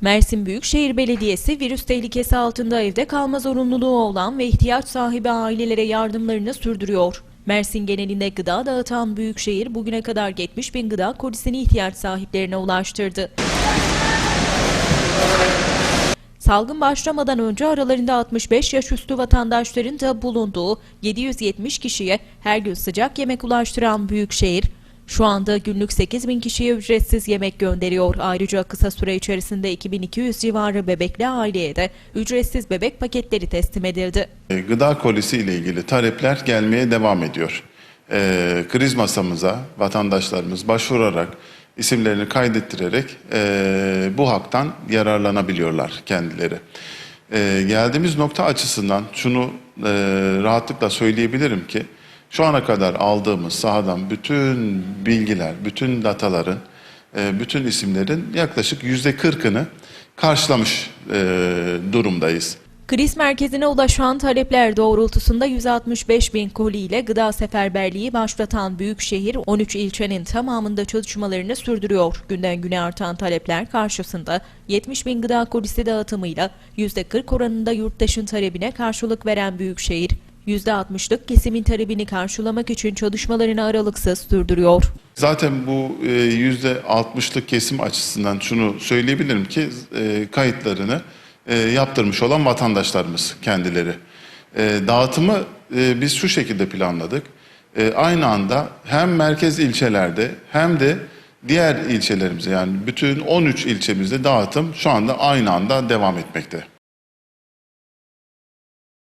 Mersin Büyükşehir Belediyesi virüs tehlikesi altında evde kalma zorunluluğu olan ve ihtiyaç sahibi ailelere yardımlarını sürdürüyor. Mersin genelinde gıda dağıtan Büyükşehir bugüne kadar 70 bin gıda kolisini ihtiyaç sahiplerine ulaştırdı. Salgın başlamadan önce aralarında 65 yaş üstü vatandaşların da bulunduğu 770 kişiye her gün sıcak yemek ulaştıran Büyükşehir, şu anda günlük 8 bin kişiye ücretsiz yemek gönderiyor. Ayrıca kısa süre içerisinde 2200 civarı bebekli aileye de ücretsiz bebek paketleri teslim edildi. E, Gıda kolisi ile ilgili talepler gelmeye devam ediyor. E, kriz masamıza vatandaşlarımız başvurarak isimlerini kaydettirerek e, bu haktan yararlanabiliyorlar kendileri. E, geldiğimiz nokta açısından şunu e, rahatlıkla söyleyebilirim ki şu ana kadar aldığımız sahadan bütün bilgiler, bütün dataların, e, bütün isimlerin yaklaşık yüzde kırkını karşılamış e, durumdayız. Kriz merkezine ulaşan talepler doğrultusunda 165 bin koli ile gıda seferberliği başlatan Büyükşehir 13 ilçenin tamamında çalışmalarını sürdürüyor. Günden güne artan talepler karşısında 70 bin gıda kolisi dağıtımıyla %40 oranında yurttaşın talebine karşılık veren Büyükşehir, %60'lık kesimin talebini karşılamak için çalışmalarını aralıksız sürdürüyor. Zaten bu e, yüzde 60'lık kesim açısından şunu söyleyebilirim ki e, kayıtlarını e, yaptırmış olan vatandaşlarımız kendileri. E, Dağıtımı e, biz şu şekilde planladık. E, Aynı anda hem merkez ilçelerde hem de diğer ilçelerimize yani bütün 13 ilçemizde dağıtım şu anda aynı anda devam etmekte.